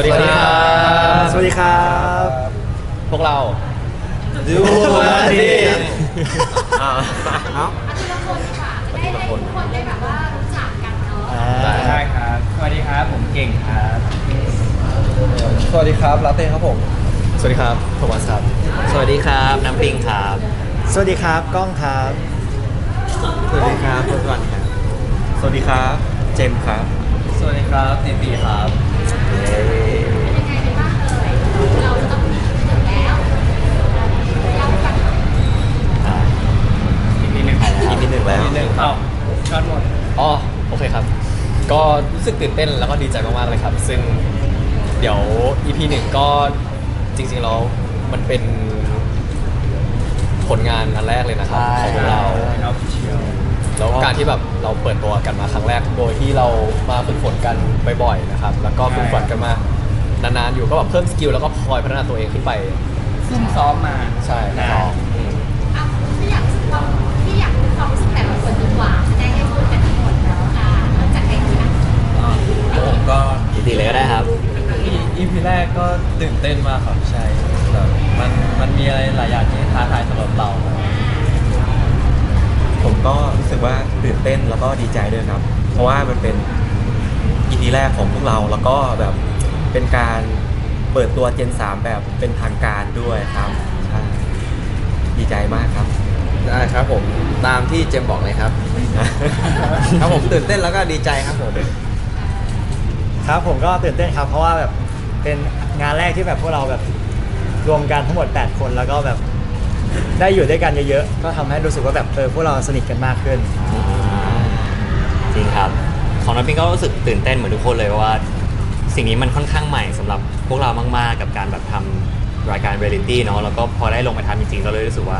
วัสดีครับ สวัสดีครับ พวกเราดูวันดีอ่าเอ้าทีละคนดีกว่าจะได้ให้ทุกคนได้แบบว่ารู้จักกันเนาะได้ครับ สวัสดีครับผมเก่งครับ สวัสดีครับลาเต้ครับผม สวัสดีครับโทมัสครับ สวัสดีครับ น้ำปิงครับ สวัสดีครับก้องครับ สวัสดีครับพุทธวันครับ สวัสดีครับ เจมส์ครับ สวัสดีครับตีตีครับ เป็นยังไงกันบ้างเอ่ยเราจะต้องถึงแล้วเล่าให้ฟังหน่อย อีกนิดนึง อีกนิด หนึ่งแล้วนิดนึงเอ้าช็อตหมดอ๋อโอเคครับ ก็รู้สึกตื่นเต้นแล้วก็ดีใจมากๆเลยครับ ซึ่งเดี๋ยว EP หนึ่งก็จริงๆแล้วมันเป็นผลงานอันแรกเลยนะครับใช่ ของพวกเราเป็นออฟฟิเชียลแล้วการที่แบบเราเปิดตัวกันมาครั้งแรก โดยที่เรามาฝึกฝนกันบ่อยๆนะครับ แล้วก็ฝึกฝนกันมานานๆอยู่ก็แบบเพิ่มสกิลแล้วก็พลอยพัฒนาตัวเองขึ้นไป ซุ่มซ้อมมาใช่นะครับอืม แต่ละคนดีกว่าจะได้ให้พูดกันทั้งหมดเนาะอ่าเริ่มจากใครดีอะผมก็ดีๆเลยก็ได้ครับ อีพีแรกก็ตื่นเต้นมากครับใช่แบบมันมันมีอะไรหลายอย่างที่ท้าทายสำหรับเราผมก็รู้สึกว่าตื่นเต้นแล้วก็ดีใจด้วยครับ เพราะว่ามันเป็นอีพีแรกของพวกเราแล้วก็แบบเป็นการเปิดตัว Gen 3 แบบเป็นทางการด้วยครับใช่ดีใจมากครับ ได้ครับผมตามที่เจมบอกเลยครับ ครับผมตื่นเต้นแล้วก็ดีใจครับผมครับผมก็ตื่นเต้นครับ เพราะว่าแบบเป็นงานแรกที่แบบพวกเราแบบรวมกันทั้งหมด 8 คนแล้วก็แบบได้อยู่ด้วยกันเยอะๆก็ทำให้รู้สึกว่าแบบเออพวกเราสนิทกันมากขึ้น จริงครับ ของน้ำปิงก็รู้สึกตื่นเต้นเหมือนทุกคนเลยเพราะว่า สิ่งนี้มันค่อนข้างใหม่สำหรับพวกเรามากๆ กับการแบบทำรายการเรียลิตี้เนาะแล้วก็พอได้ลงไปทำจริงๆก็เลยรู้สึกว่า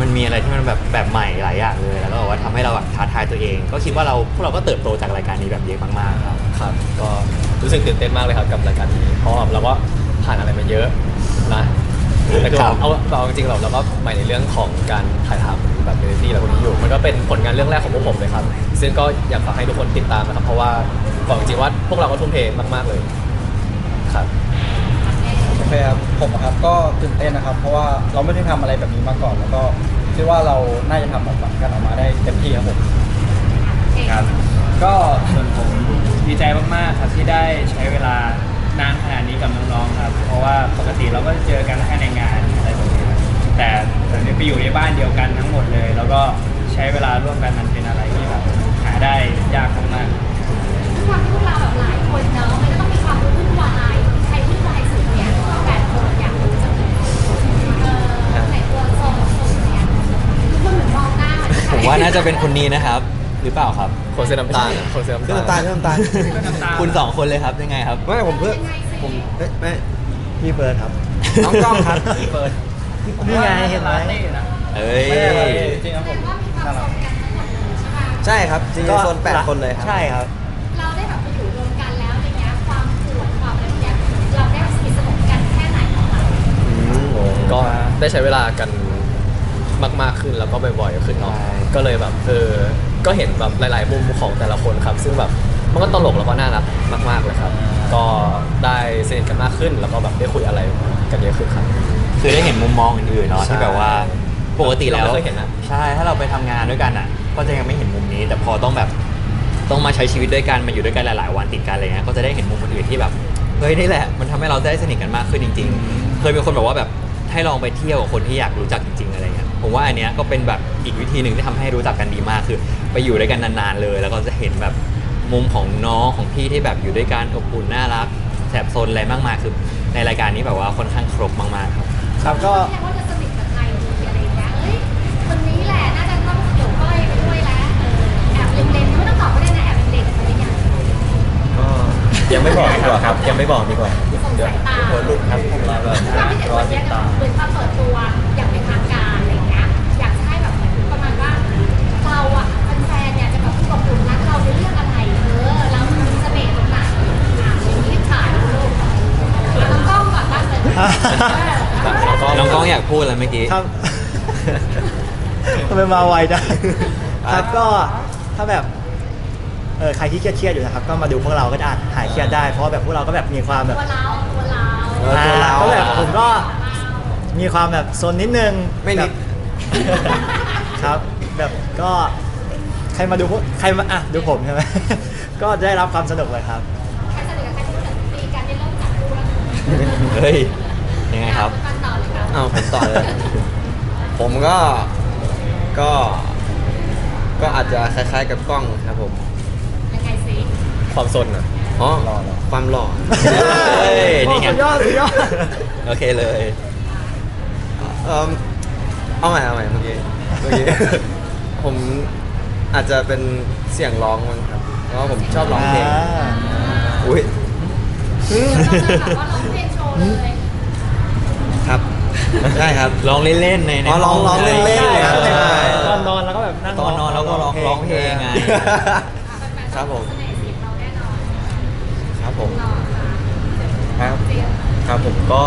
มันมีอะไรที่มันแบบแบบใหม่หลายอย่างเลย แล้วก็แบบว่าทำให้เราแบบท้าทายตัวเอง ก็คิดว่าเราพวกเราก็เติบโตจากรายการนี้แบบเยอะมากๆครับ ครับก็รู้สึกตื่นเต้นมากเลยครับกับรายการนี้เพราะว่าเราก็ผ่านอะไรมาเยอะนะแต่คือครับ เอาเอาจริงๆเราเราก็ใหม่ในเรื่องของการถ่ายทำแบบเรียลิตี้อะไรพวกนี้อยู่ มันก็เป็นผลงานเรื่องแรกของพวกผมเลยครับ ซึ่งก็อยากฝากให้ทุกคนติดตามนะครับ เพราะว่าบอกจริงๆว่าพวกเราก็ทุ่มเทมากๆเลย ครับ โอเคครับผมอะครับก็ตื่นเต้นนะครับ เพราะว่าเราไม่ได้ทำอะไรแบบนี้มาก่อน แล้วก็คิดว่าเราน่าจะทำออกมากันออกมาได้เต็มที่ครับผม ครับ ก็ส่วนผมดีใจมากๆครับที่ได้ใช้เวลานานขนาดนี้กับน้องๆครับ เพราะว่าปกติเราก็จะเจอกันแค่ในงานอะไรแบบนี้ครับแต่ตอนนี้ไปอยู่ในบ้านเดียวกันทั้งหมดเลย แล้วก็ใช้เวลาร่วมกันมันเป็นอะไรที่แบบหาได้ยากมากๆ ทุกวันที่พวกเราแบบหลายคนเนาะมันก็ต้อง ผมว่าน่าจะเป็นคนนี้นะครับ หรือเปล่าครับคนเส้นน้ำตาลอะคนเส้นน้ำเรื่องตาน้ำลตาลเรื่องน้ำตาลคุณสองคนเลยครับยังไงครับ ไม่ผมเพื่อยังไงสิผมเอ้ยไม่พี่เฟิร์สครับน้องกล้องครับพี่เฟิร์สนี่ไงเห็นไหมเอ้ยไม่ได้อะไรจริงๆครับผแปลมว่ามีความสนกันทั้งหมดเลยใช่ปะใช่ครับจริงๆโซนแปดคนเลยครับใช่ครับ เราได้แบบไปอยู่รวมกันแล้วอะไรเงี้ยความปวดความอะไรพวกเนี้ยเราได้สนิทสนมกันแค่ไหนของเราก็ได้ใช้เวลากัน มากๆขึ้นแล้วก็บ่อยๆขึ้นเนาะใช่ก็เลยแบบเออก็เห็นแบบหลาย ๆ มุมของแต่ละคนครับ ซึ่งแบบมันก็ตลกแล้วก็น่ารักมาก ๆเลยครับ ก็ได้สนิทกันมากขึ้น แล้วก็แบบได้คุยอะไรกันเยอะขึ้นครับ คือได้เห็นมุมมองอื่นๆเนาะใช่ที่แบบว่าปกติแล้วเราไม่เคยเห็นนะใช่ถ้าเราไปทำงานด้วยกันอะ ก็จะยังไม่เห็นมุมนี้ แต่พอต้องแบบต้องมาใช้ชีวิตด้วยกันมาอยู่ด้วยกันหลาย ๆ วันติดกันอะไรเงี้ยก็จะได้เห็นมุมอื่นๆที่แบบเฮ้ยนี่แหละมันทำให้เราได้สนิทกันมากขึ้นจริง ๆ เคยมีคนบอกว่าแบบให้ลองไปเที่ยวกับคนที่อยากรู้จักจริง ๆ อะไรเงี้ย ผมว่าอันเนี้ยก็เป็นแบบอีกวิธีหนึ่งที่ทำให้รู้จักกันดีมากคือ ไปอยู่ด้วยกันนานๆเลย แล้วก็จะเห็นแบบมุมของน้องของพี่ที่แบบอยู่ด้วยกันอบอุ่นน่ารักแสบโซนอะไรมากมายคือในรายการนี้แบบว่าค่อนข้างครบมากๆครับ ครับก็เรียกว่าจะสนิทกับใครดีอะไรเงี้ยเอ้ยคนนี้แหละน่าจะต้องเกี่ยวก้อยไปด้วยแล้วเออแอบเล็งๆไม่ต้องตอบก็ได้นะแอบเล็งๆไปหรือยังก็ยังไม่บอกดีกว่าครับ ยังไม่บอกดีกว่าส่งสายตาเดี๋ยวหลุดครับผมเราแบบความที่เห็นวันเนี้ยเหมือนมาเปิดตัวอย่าง ก่อนบ้างเลยน้องก้องอยากพูดอะไรเมื่อกี้ ครับ ทำไมมาไวจังครับก็ถ้าแบบเออใครที่เครียดๆอยู่นะครับ ก็มาดูพวกเราก็จะอาจหายเครียดได้ เพราะว่าแบบพวกเราก็แบบมีความแบบตัวเราตัวเราเออตัวเราอ่าก็แบบผมก็มีความแบบโซนนิดนึงไม่นิด แบบครับแบบก็ใครมาดูพวกใครมาอะดูผมใช่ไหม ก็ได้รับความสนุกเลยครับใครสนิทกับใครที่สุดตีกันในเริ่มจากคู่แล้ว เฮ้ย ยังไงครับกันต่อเลยครับอ้าวผมต่อเลย ผมก็ก็ ก็อาจจะคล้ายๆกับกล้องครับผม ยังไงสิความซนอะ อ๋อความหล่อเฮ้ยนี่ไง สุดยอดสุดยอด โอเคเลยเอมเอาใหม่เอาใหม่เมื่อกี้ เมื่อกี้ ผมอาจจะเป็นเสียงร้องมั้งครับ เพราะว่าผมชอบร้องเพลง อุ้ย เราจะแบบว่าร้องเพลงโชว์เลยครับ ใช่ครับลองเล่นๆในในอ๋อลองลองเล่นๆเลยครับใช่ใช่ ตอนนอนแล้วก็แบบนั่งตอนนอนเราก็ร้องร้องเพลงไง ครับผม เสน่ห์สิเราแน่นอนครับผมรอค่ะครับเตรียมครับผมก็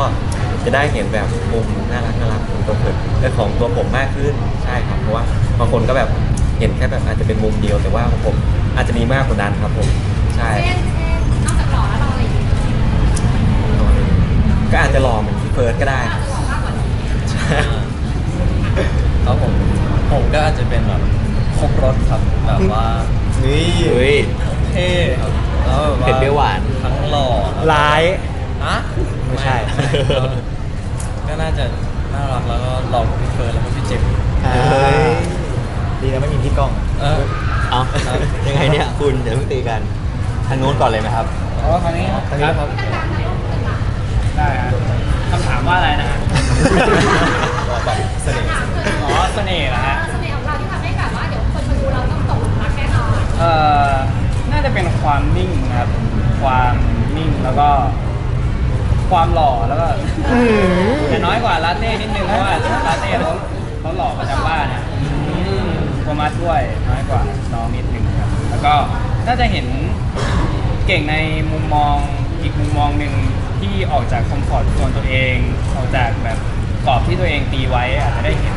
จะได้เห็นแบบมุมน่ารักน่ารักของตัวผมเอ้ยของตัวผมมากขึ้นใช่ครับเพราะว่าบางคนก็แบบเห็นแค่แบบอาจจะเป็นมุมเดียวแต่ว่าของผมอาจจะมีมากกว่านั้นครับผมใช่ เช่นเช่นนอกจากหล่อแล้วเราอะไรอีกก็อาจจะรอเหมือนพี่เฟิร์สก็ได้อาจ ครับผมผมก็อาจจะเป็นแบบครบรถครับแบบว่านี่เฮ้ยเท่ครับแล้วแบบว่าเผ็ดเปรี้ยวหวาน ทั้งหล่อแล้วร้ายอะไม่ใช่ก็ก็น่าจะน่ารักแล้วก็หล่อกว่าพี่เฟิร์นแล้วก็พี่เจมส์เฮ้ย ดีนะไม่มีพี่ก้อง เออ เอายังไงเนี่ยคุณเดี๋ยวเพิ่งตีกัน ทางนู้นก่อนเลยไหมครับ อ๋อทางนี้ครับทางนี้ครับต่างๆหน่อยต่างๆได้ฮะคำถามว่าอะไรนะฮะเสน่ห์อ๋อเสน่ห์เหรอฮะ เสน่ห์ของเราที่ทำให้แบบว่าเดี๋ยวคนมาดูเราต้องตกหลุมรักแน่นอน เอ่อ น่าจะเป็นความนิ่งครับ ความนิ่งแล้วก็ ความหล่อแล้วก็แต่น้อยกว่าลาเต้นิดนึงเพราะว่าลาเต้เขาเขาหล่อประจำบ้านนะโทมัสด้วยน้อยกว่าน้องนิดนึงครับ แล้วก็น่าจะเห็นเก่งในมุมมองอีกมุมมองหนึ่ง ที่ออกจากคอมฟอร์ตโซนตัวเองออกจากแบบกรอบที่ตัวเองตีไว้อาจจะได้เห็น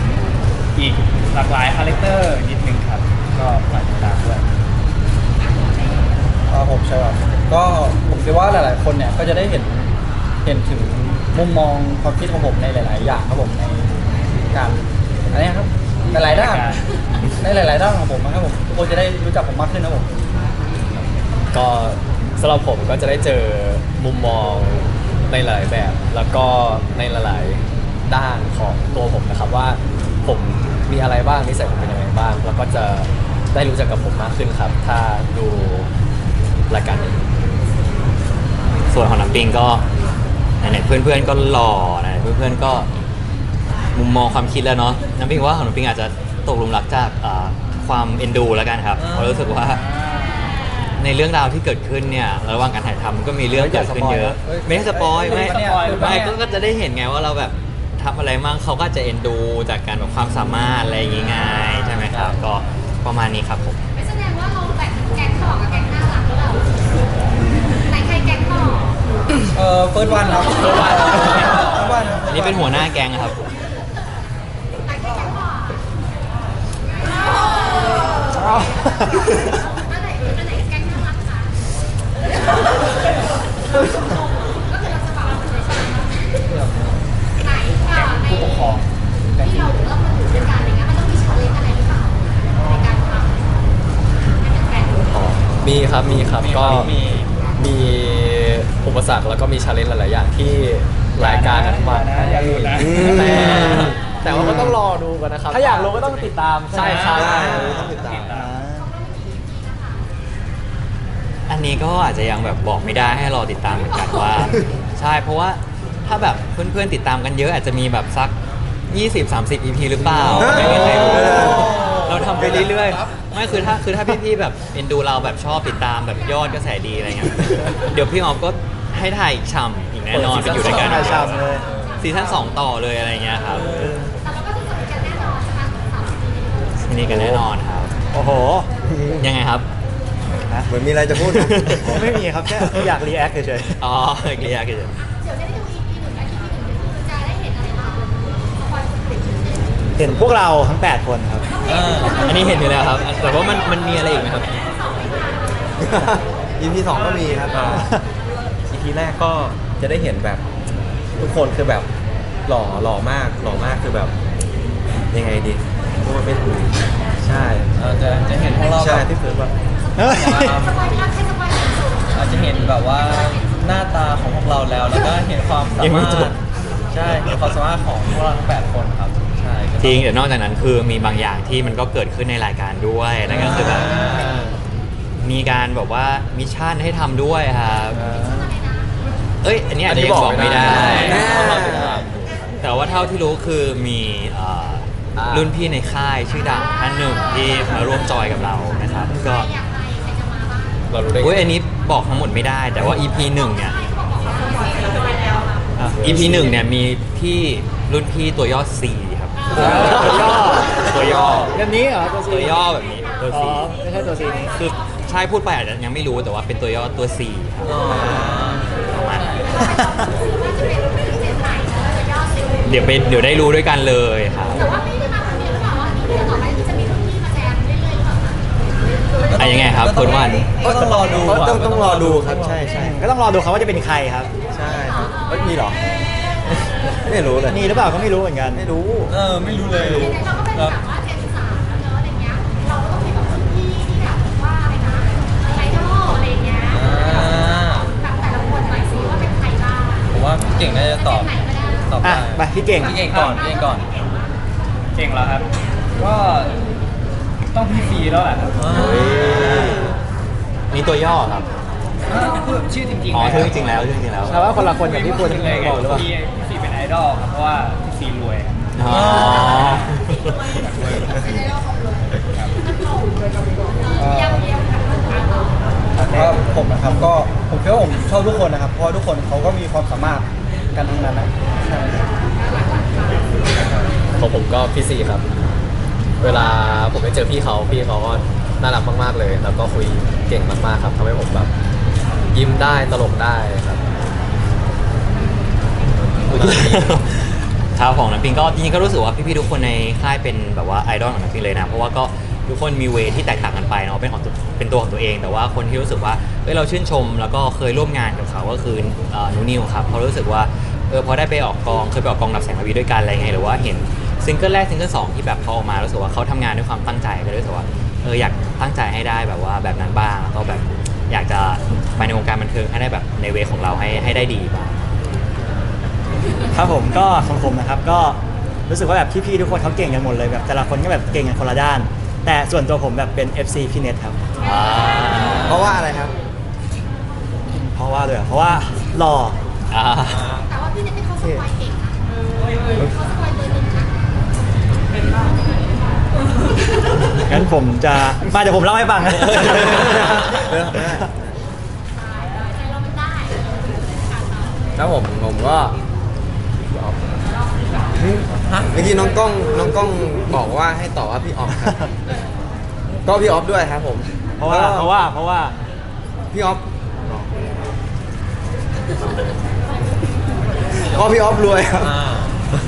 อีกหลากหลายคาแรคเตอร์นิดนึงครับ ก็ฝากติดตามด้วยอ่าผมใช่ครับก็ผมคิดว่าหลาย ๆ คนเนี่ยก็จะได้เห็นเห็นถึงมุมมองความคิดของผมในหลาย ๆ อย่างครับผมในการอะไรนะครับหลายๆด้านในหลาย ๆ ด้านของผมนะครับผมทุกคนจะได้รู้จักผมมากขึ้นนะครับผมก็สำหรับผมก็จะได้เจอมุมมอง ในหลายแบบ แล้วก็ในหลายๆด้านของตัวผมนะครับว่าผมมีอะไรบ้างนิสัยผมเป็นยังไงบ้าง แล้วก็จะได้รู้จักกับผมมากขึ้นครับ ถ้าดูรายการนี้ส่วนของน้ำปิงก็ไหนๆเพื่อนๆก็หล่อไหนๆเพื่อนๆก็มุมมองความคิดแล้วเนาะน้ำปิงว่าของน้ำปิงอาจจะตกหลุมรักจากความเอ็นดูแล้วกันครับเพราะรู้สึกว่า ในเรื่องราวที่เกิดขึ้นเนี่ยระหว่างการถ่ายทำก็มีเรื่องเกิดขึ้นเยอะเฮ้ยไม่ได้สปอยไม่สปอยหรือเปล่าไม่ก็ก็จะได้เห็นไงว่าเราแบบทำอะไรมั่งเขาก็จะเอ็นดูจากการแบบความสามารถอะไรอย่างงี้ไงใช่ไหมครับ ก็ประมาณนี้ครับผม ไม่แสดงว่าเราแบ่งแก๊งต่อกับแก๊งหน้าหลังหรือเปล่าไหนใครแก๊งต่อเอ่อเฟิร์สวันครับเฟิร์สวันเฟิร์สวันอันนี้เป็นหัวหน้าแก๊งครับไหนใครแก๊งต่ออันไหนอันไหนแก๊งน่ารักคะก็คือเราจะบอกเราเลยใช่ไหมไหนก่อนใน ผู้ปกครอง ที่เราต้องมาอยู่ด้วยกันอะไรเงี้ยมันต้องมีชาเลนจ์อะไรหรือเปล่าในการทำให้เป็นแฟน มี ครับมีครับก็มี มีอุปสรรคแล้วก็มีชาเลนจ์หลาย ๆ อย่างที่รายการนั้นมาอย่านะอย่าหลุดนะ แต่แต่ว่าก็ต้องรอดูกันนะครับ ถ้าอยากรู้ก็ต้องติดตามใช่ครับใช่ต้องติดตามอ่าอันนี้ก็อาจจะยังแบบบอกไม่ได้ให้รอติดตามเหมือนกันว่า ใช่เพราะว่าถ้าแบบเพื่อนๆติดตามกันเยอะอาจจะมีแบบสัก 20-30 EP หรือเปล่าไม่มีใครรู้ เราทำไปเรื่อยๆไม่คือถ้าคือถ้าพี่ๆแบบเอ็นดูเราแบบชอบติดตามแบบยอดกระแสดีอะไรเงี้ยเดี๋ยวพี่ออฟก็ให้ถ่ายอีกช่ำอีกแน่นอนไปอยู่ด้วยกันใช่ชามเลยซีซั่น2ต่อเลยอะไรเงี้ยครับแต่เราก็คือสนิทกันแน่นอนใช่ไหมสามปีนี้ที่นี่กันแน่นอนครับ โอ้โห ยังไงครับ เหมือนมีอะไรจะพูดนะ ไม่มีครับแค่อยากรีแอคเฉยอ๋อเกลียร์กันเดี๋ยว เห็นพวกเราทั้ง 8 คนครับ เอออันนี้เห็นอยู่แล้วครับ แต่ว่ามันมันมีอะไรอีกไหมครับส EP สองก็มีครับ EP แรกก็จะได้เห็นแบบทุกคนคือแบบหล่อหล่อมากหล่อมากคือแบบ ยังไงดีพูดไม่ถูกใช่เออจะจะเห็นพวกเราใช่แบบที่คือแบบเฮ้ยสปอยล์รักให้สปอยล์สุดอาจจะเห็นแบบว่าหน้าตาของพวกเราแล้ว แล้วก็เห็นความสายังไม่มารจถบใช่เห็นความสามารถของพวกเราทั้งแปดคนครับใช่ก็ จริงแต่นอกจากนั้นคือมีบางอย่างที่มันก็เกิดขึ้นในรายการด้วยนั่นก็คือแบบอ่ามีการแบบว่ามิชชั่นให้ทำด้วยครับเอ้ยอันนี้อาจจะยังบอกไม่ได้แน่แต่ว่าเท่าที่รู้คือมีเอ่ออารุ่นพี่ในค่ายชื่อดังท่านหนึ่งที่มาร่วมจอยกับเรานะครับๆก็ใครอยากไปใครจะมาบ้างเรารู้ได้อุ้ยอันนี้บอกทั้งหมดไม่ได้ แต่ว่า EP หนึ่งเนี่ยให้เขาบอกว่าเขาบอกสปอยล์แล้วอะ EP หนึ่งเนี่ยมีพี่รุ่นพี่ตัวย่อ C ครับ ตัวย่อตัวย่อ แบบนี้เหรอตัวซีตัวย่อแบบนี้ตัวอ๋อ C ไม่ใช่ตัวซีนี้คือใช่พูดไปอาจจะยังไม่รู้แต่ว่าเป็นตัวย่อตัว C ครับประมาณนั้นว่าจะเป็นเจนใหม่เนอะจะย่อซิลเดี๋ยวไปเดี๋ยวได้รู้ด้วยกันเลยครับแต่ว่าไม่ได้มาคนเดียวหรือเปล่าว่านี่เดือนต่อไปที่จะมีรุ่นพี่มาแจมเรื่อยๆหรือเปล่าคะอะยังไงครับคุณวันก็ต้องรอดูะต้องต้องรอดูครับ ใช่ใช่ก็ต้องรอดูเขาว่าจะเป็นใครครับ ใช่ครับเอ้ยมีเหรอ ไม่รู้เลย มีหรือเปล่าก็ไม่รู้เหมือนกัน ไม่รู้ เออไม่รู้เลยยังไงเราก็เป็นแบบว่าเจนสามแล้วเนอะอะไรเงี้ย เราก็ต้องมีแบบรุ่นพี่ที่แบบว่าอะไรนะไอดอลอะไรเงี้ยอ่าแบบแต่ละคนหน่อยสิว่าเป็นใครบ้างผมว่าพี่เก่งน่าจะตอบเจนไหนก็ได้ตอบอะได้ไปพี่เก่ง พี่เก่งก่อนพี่เก่งก่อนเก่งแล้วครับ ก็ต้องพี่ฟีแล้วแหละครับนี่ตัวย่อครับอ่าพูดชื่อจริงๆอ๋อเลยชื่อจริงๆแล้วชื่อจริงๆแล้วแต่ว่าคนละคนกับพี่ปุณจริงๆเลยบอกหรือเปล่า พี่พี่ฟีเป็นไอ ดอลครับเพราะว่าพี่ฟีรวยครับอ๋อยังยังกับลูกค้าต่อก็ผมนะครับก็ผมคิดว่าผมชอบทุกคนนะครับ เพราะว่าทุกคนเขาก็มีความสามารถกันทั้งนั้นนะใช่ครับของผมก็พี่ซีครับ เวลาผมไปเจอพี่เขาพี่เขาก็น่ารักมาก ๆเลย แล้วก็คุยเก่งมากๆครับทำให้ผมแบบยิ้มได้ตลกได้ครับ ครับของน้ำปิงก็จริงๆก็รู้สึกว่าพี่ๆทุกคนในค่ายเป็นแบบว่าไอดอลของน้ำปิงเลยนะ เพราะว่าก็ทุกคนมีเวที่แตกต่างกันไปเนาะเป็นของเป็นตัวของตัวเอง แต่ว่าคนที่รู้สึกว่าเอ้ยเราชื่นชม แล้วก็เคยร่วมงานกับเขาก็คืออ่นูนิวครับเพราะรู้สึกว่าเออพอได้ไปออกกองเคยไปออกกองดับแสงระวีด้วยกันอะไรเงี้ยหรือว่าเห็นซิงเกิลแรกซิงเกิลสองที่แบบเขาออกมารู้สึกว่าเขาทำงานด้วยความตั้งใจก็รู้สึกว่าเอออยากตั้งใจให้ได้แบบว่าแบบนั้นบ้างแล้วก็แบบอยากจะไปในวงการบันเทิงให้ได้แบบในเวของเราให้ให้ได้ดีบ้าง ครับผมก็ของผมนะครับก็รู้สึกว่าแบบพี่ๆทุกคนเขาเก่งกันหมดเลยแบบแต่ละคนก็แบบเก่งกันคนละด้าน แต่ส่วนตัวผมแบบเป็น FC พี่เน็ตครับอ่าเพราะว่าอะไรครับ เพราะว่าเลยเพราะว่าหล่ออ่าแต่ว่าพี่เนี่ยเป็นเขาสปอยเก่งนะเขาสปอยเบอร์หนึ่งนะงั้นผมจะมาเดี๋ยวผมเล่าให้ฟังตายใจเรามัน ได้ครับผมผมก็เมื่อกี้น้องกล้องน้องกล้องบอกว่าให้ตอบว่าพี่ออฟครับก็พี่ออฟด้วยครับผมเพราะว่าเพราะว่าเพราะว่าพี่ออฟก็พี่ออฟรวยครับ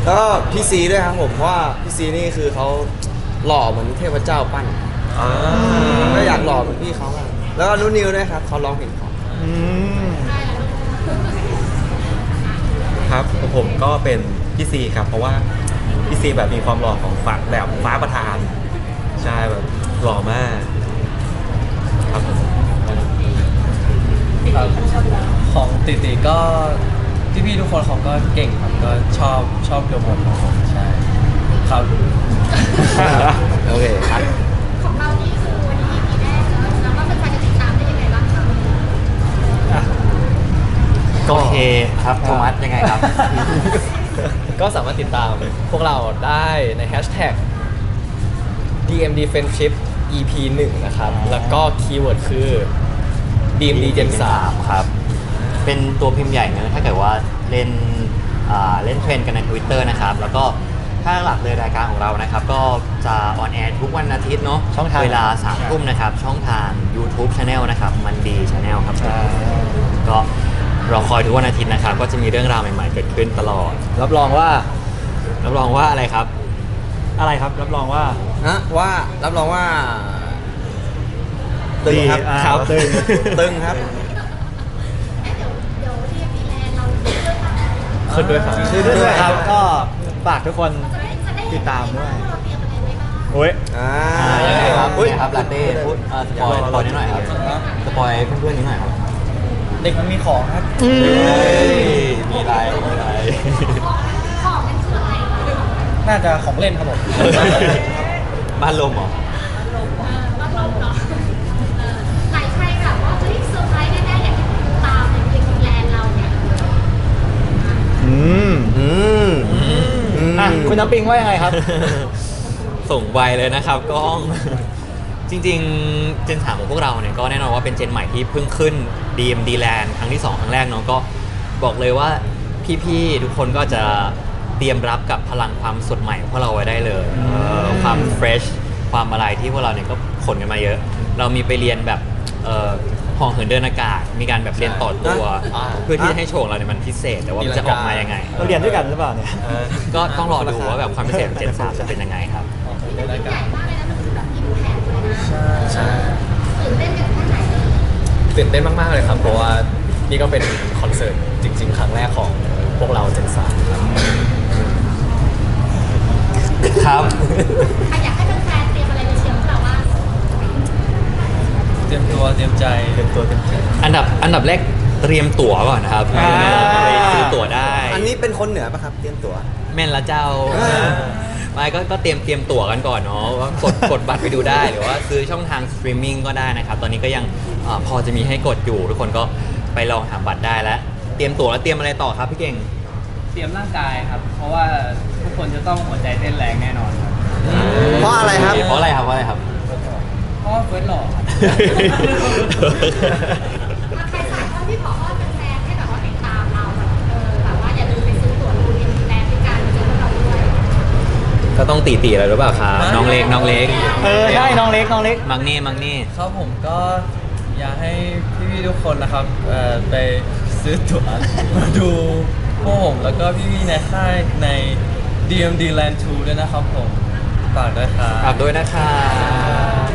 แล้วก็พี่ซีด้วยครับผมเพราะว่าพี่ซีนี่คือเขาหล่อเหมือนเทพเจ้าปั้นก็อยากหล่อเหมือนพี่เขาอะแล้วก็นุนิวด้วยครับเขาร้องเพลงเขาอืม ครับผมก็เป็นพี่ซีครับ เพราะว่าพี่ซีแบบมีความหล่อของฟ้าแบบฟ้าประธานใช่แบบหล่อมาก ครับผมครับของติติก็พี่ๆทุกคนเขาก็เก่งครับก็ชอบชอบเกือบหมดครับผมใช่ครับ โอเคครับ ของเรานี่คือวันนี้ EP แรกเนอะแล้วก็เป็นการจะติดตามได้ยังไงบ้างคะ โอเคครับโทมัสยังไงครับ ก็สามารถติดตามพวกเราได้ในแฮชแท็ก DMD Friendship EP 1 นะครับ แล้วก็คีย์เวิร์ดคือ DMD Gen 3 ครับ เป็นตัวพิมพ์ใหญ่เนอะถ้าเกิดว่าเล่นอ่าเล่นเทรนด์กันใน Twitter นะครับ แล้วก็ถ้าหลักเลยรายการของเรานะครับ ก็จะออนแอร์ทุกวันอาทิตย์เนาะช่องทางเวลา3ามทุ่มนะครับ ช่องทาง YouTube Channel นะครับ มันดี Channel ครับก็ รอคอยทุกวันอาทิตย์นะครับ ก็จะมีเรื่องราวใหม่ๆเกิดขึ้นตลอด รับรองว่ารับรองว่าอะไรครับ อะไรครับ รับรองว่านะว่ารับรองว่าตึงครับอ่าครับตึง ตึงครับเอ๊ะเดี๋ยวเดี๋ยวที่มีแลนด์เราด้วยป่ะขึ้นด้วยครับคือด้วยครับก็ฝากทุกคนจะได้จะได้ติดตามด้วย เราเตรียมอะไรไว้บ้าง โอ้ย อ่าอ่ายังไงครับ อุ๊ยยังไงครับลาเต้พูดเอ่อสปอยสปอยนิดหน่อยครับสปอยเพื่อนๆนิดหน่อยครับเด็กมันมีของครับเฮ้ยมีอะไรมีอะไร ของมันคืออะไรน่าจะของเล่นครับผมบ้านลมเหรอว่าเราเนาะเออหลายใครแบบว่าเฮ้ยเซอร์ไพรส์แน่ๆอยากให้ติดตามในเพลงแลนด์เราเนี่ยอืมอืมอะคุณน้ำปิงว่ายังไงครับ ส่งไวเลยนะครับกล้อง จริงๆเจนสามของพวกเราเนี่ยก็แน่นอนว่าเป็นเจนใหม่ที่เพิ่งขึ้น DMD Land ครั้งที่ 2 ครั้งแรกเนาะก็บอกเลยว่าพี่ๆทุกคนก็จะเตรียมรับกับพลังความสดใหม่ของพวกเราไว้ได้เลยเอ่อความเฟรชความอะไรที่พวกเราเนี่ยก็ขนกันมาเยอะ เรามีไปเรียนแบบเอ่อห่อเหินเดินอากาศ มีการแบบเรียนต่อตัว อ่า เพื่อที่จะให้โชว์ของเราเนี่ยมันพิเศษ แต่ว่ามันจะออกมายังไง เราเรียนด้วยกันหรือเปล่าเนี่ย ก็ต้องรอดูว่าแบบความพิเศษของเจนสามจะเป็นยังไงครับ ใหญ่มากเลย ใช่ตื่นเต้นกันแค่ไหนตื่นเต้นมากๆเลยครับ เพราะว่านี่ก็เป็นคอนเสิร์ตจริง ๆ ครั้งแรกของพวกเราเจนสามครับครับใครอยากให้แฟนๆเตรียมอะไรไปเชียร์พวกเราบ้างเตรียมตัวเตรียมใจเป็นตัวเป็นอันดับอันดับแรกเตรียมตั๋วก่อนนะครับอ่า ไปซื้อตั๋วได้อันนี้เป็นคนเหนือปะครับ เตรียมตัว แม่นละเจ้า อ่า ไม่ก็ก็เตรียมเตรียมตั๋วกันก่อนเนาะว่ากดกดบัตรไปดูได้หรือว่าซื้อช่องทางสตรีมมิ่งก็ได้นะครับ ตอนนี้ก็ยังเอ่อพอจะมีให้กดอยู่ ทุกคนก็ไปลองหาบัตรได้แล้ว เตรียมตั๋วแล้วเตรียมอะไรต่อครับพี่เก่ง เตรียมร่างกายครับ เพราะว่าทุกคนจะต้องหัวใจเต้นแรงแน่นอนครับ เพราะอะไรครับ เพราะอะไรครับเพราะอะไรครับ เพราะว่าเฟิร์สหล่อครับ ต้องตีตีอะไรหรือเปล่าครับน้องเล็กน้องเล็กเออใช่น้องเล็กน้องเล็ก มังนี่มังนี่ครับผมก็อยากให้พี่ๆทุกคนนะครับเอ่อไปซื้อตั๋วมาดูพวกผมแล้วก็พี่ๆในค่ายใน DMD Land 2 ด้วยนะครับผมฝากด้วยครับ ฝากด้วยนะครับ